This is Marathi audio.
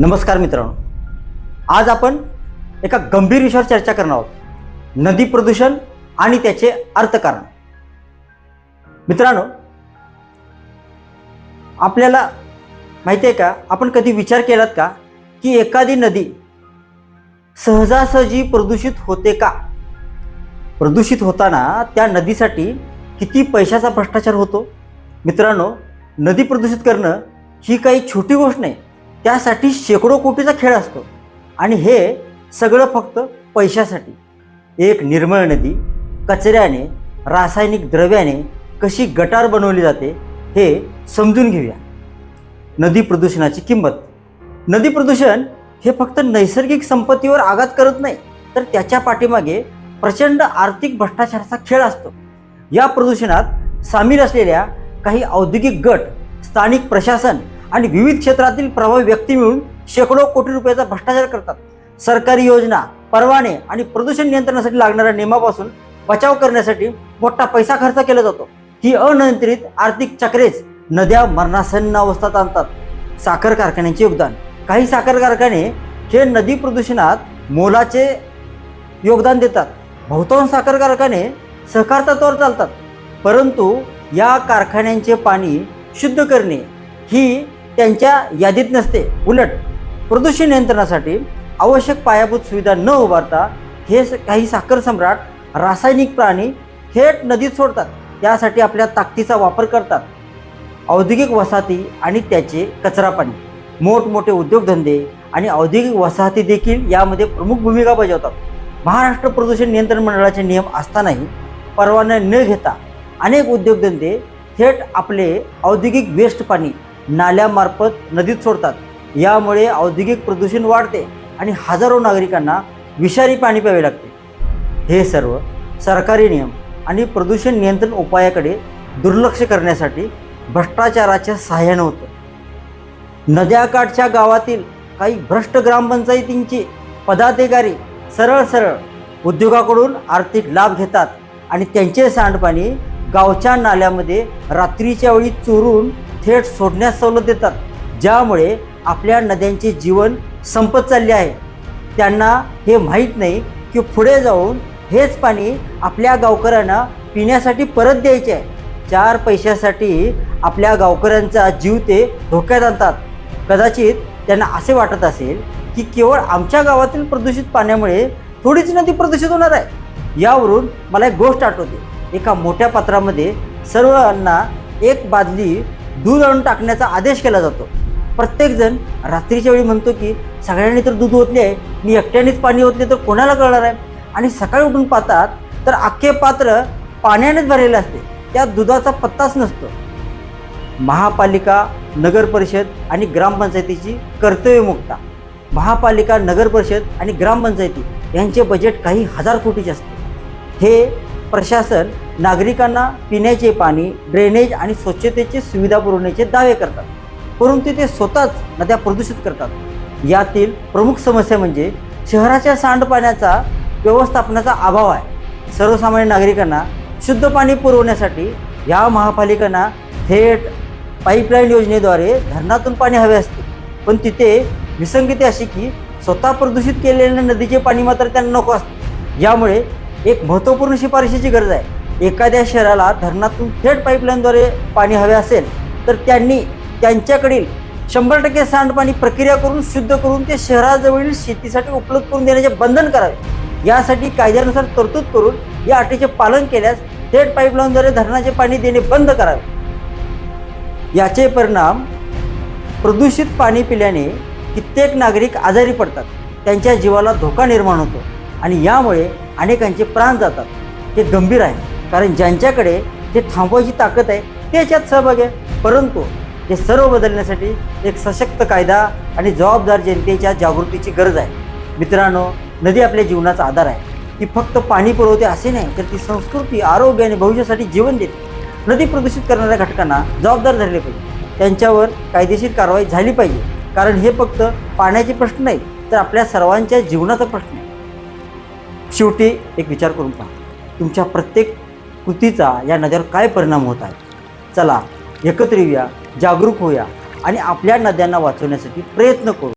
नमस्कार मित्रांनो. आज आपण एका गंभीर विषयावर चर्चा करणार आहोत. नदी प्रदूषण आणि त्याचे अर्थकारण. मित्रांनो आपल्याला माहिती आहे का? आपण कधी विचार केलात का? की एखादी नदी सहजासहजी प्रदूषित होते का? प्रदूषित होताना त्या नदीसाठी किती पैशाचा भ्रष्टाचार होतो? मित्रांनो नदी प्रदूषित करणं ही काही छोटी गोष्ट नाही. त्यासाठी शेकडो कोटीचा खेळ असतो. आणि हे सगळं फक्त पैशासाठी. एक निर्मळ नदी कचऱ्याने रासायनिक द्रव्याने कशी गटार बनवली जाते हे समजून घेऊया. नदी प्रदूषणाची किंमत. नदी प्रदूषण हे फक्त नैसर्गिक संपत्तीवर आघात करत नाही तर त्याच्या पाठीमागे प्रचंड आर्थिक भ्रष्टाचाराचा खेळ असतो. या प्रदूषणात सामील असलेल्या काही औद्योगिक गट स्थानिक प्रशासन आणि विविध क्षेत्रातील प्रभावी व्यक्ती मिळून शेकडो कोटी रुपयाचा भ्रष्टाचार करतात. सरकारी योजना परवाने आणि प्रदूषण नियंत्रणासाठी लागणाऱ्या नियमापासून बचाव करण्यासाठी मोठा पैसा खर्च केला जातो. ही अनियंत्रित आर्थिक चक्रेच नद्या मरणासन्न अवस्थात आणतात. साखर कारखान्यांचे योगदान. काही साखर कारखाने हे नदी प्रदूषणात मोलाचे योगदान देतात. बहुतांश साखर कारखाने सहकार तत्वावर चालतात. परंतु या कारखान्यांचे पाणी शुद्ध करणे ही त्यांच्या यादीत नसते. उलट प्रदूषण नियंत्रणासाठी आवश्यक पायाभूत सुविधा न उभारता हे स- काही साखर सम्राट रासायनिक प्राणी थेट नदीत सोडतात. त्यासाठी आपल्या ताकदीचा वापर करतात. औद्योगिक वसाहती आणि त्याचे कचरा पाणी मोठमोठे उद्योगधंदे आणि औद्योगिक वसाहती देखील यामध्ये प्रमुख भूमिका बजावतात. महाराष्ट्र प्रदूषण नियंत्रण मंडळाचे नियम असतानाही परवाना न घेता अनेक उद्योगधंदे थेट आपले औद्योगिक वेस्ट पाणी नाल्यामार्फत नदीत सोडतात. यामुळे औद्योगिक प्रदूषण वाढते आणि हजारो नागरिकांना विषारी पाणी प्यावे लागते. हे सर्व सरकारी नियम आणि प्रदूषण नियंत्रण उपायाकडे दुर्लक्ष करण्यासाठी भ्रष्टाचाराच्या सहाय्यानं होतं. नद्याकाठच्या गावातील काही भ्रष्ट ग्रामपंचायतींचे पदाधिकारी सरळ सरळ उद्योगाकडून आर्थिक लाभ घेतात आणि त्यांचे सांडपाणी गावच्या नाल्यामध्ये रात्रीच्या वेळी चोरून थेट सोडण्यास सवलत देतात. ज्यामुळे आपल्या नद्यांचे जीवन संपत चालले आहे. त्यांना हे माहीत नाही की पुढे जाऊन हेच पाणी आपल्या गावकऱ्यांना पिण्यासाठी परत द्यायचे आहे. चार पैशासाठी आपल्या गावकऱ्यांचा जीव ते धोक्यात आणतात. कदाचित त्यांना असे वाटत असेल की केवळ आमच्या गावातील प्रदूषित पाण्यामुळे थोडीच नदी प्रदूषित होणार आहे. यावरून मला एक गोष्ट आठवते. एका मोठ्या पात्रामध्ये सर्वांना एक बादली दूध आणून टाकण्याचा आदेश केला जातो. प्रत्येकजण रात्रीच्या वेळी म्हणतो की सगळ्यांनी तर दूध ओतले आहे मी एकट्यानेच पाणी ओतले तर कोणाला कळणार आहे? आणि सकाळी उठून पाहतात तर अख्खे पात्र पाण्यानेच भरलेलं असते. त्यात दुधाचा पत्ताच नसतो. महापालिका नगर परिषद आणि ग्रामपंचायतीची कर्तव्यमुक्ता. महापालिका नगर परिषद आणि ग्रामपंचायती यांचे बजेट काही हजार कोटीचे असते. हे प्रशासन नागरिकांना पिण्याचे पाणी ड्रेनेज आणि स्वच्छतेची सुविधा पुरवण्याचे दावे करतात. परंतु ते स्वतःच नद्या प्रदूषित करतात. यातील प्रमुख समस्या म्हणजे शहराच्या सांडपाण्याचा व्यवस्थापनाचा अभाव आहे. सर्वसामान्य नागरिकांना शुद्ध पाणी पुरवण्यासाठी या महापालिकांना थेट पाईपलाईन योजनेद्वारे धरणातून पाणी हवे असते. पण तिथे विसंगती अशी की स्वतः प्रदूषित केलेल्या नदीचे पाणी मात्र त्यांना नको असते. यामुळे एक महत्त्वपूर्ण शिफारशीची गरज आहे. एखाद्या शहराला धरणातून थेट पाईपलाईनद्वारे पाणी हवे असेल तर त्यांनी त्यांच्याकडील शंभर टक्के सांडपाणी प्रक्रिया करून शुद्ध करून ते शहराजवळील शेतीसाठी उपलब्ध करून देण्याचे बंधन करावे. यासाठी कायद्यानुसार तरतूद करून या अटीचे पालन केल्यास थेट पाईपलाईनद्वारे धरणाचे पाणी देणे बंद करावे. याचे परिणाम प्रदूषित पाणी पिल्याने कित्येक नागरिक आजारी पडतात त्यांच्या जीवाला धोका निर्माण होतो आणि यामुळे अनेकांचे प्राण जातात. हे गंभीर आहे. कारण ज्यांच्याकडे जे थांबवायची ताकद आहे ते याच्यात सहभाग आहे. परंतु हे सर्व बदलण्यासाठी एक सशक्त कायदा आणि जबाबदार जनतेच्या जागृतीची गरज आहे. मित्रांनो नदी आपल्या जीवनाचा आधार आहे. ती फक्त पाणी पुरवते असे नाही तर ती संस्कृती आरोग्य आणि भविष्यासाठी जीवन देते. नदी प्रदूषित करणाऱ्या घटकांना जबाबदार धरले पाहिजे. त्यांच्यावर कायदेशीर कारवाई झाली पाहिजे. कारण हे फक्त पाण्याचे प्रश्न नाही तर आपल्या सर्वांच्या जीवनाचा प्रश्न आहे. शेवटी एक विचार करून पहा. तुमच्या प्रत्येक कृतीचा या नद्यावर काय परिणाम होत आहे? चला एकत्र येऊया जागरूक होऊया आणि आपल्या नद्यांना वाचवण्यासाठी प्रयत्न करू.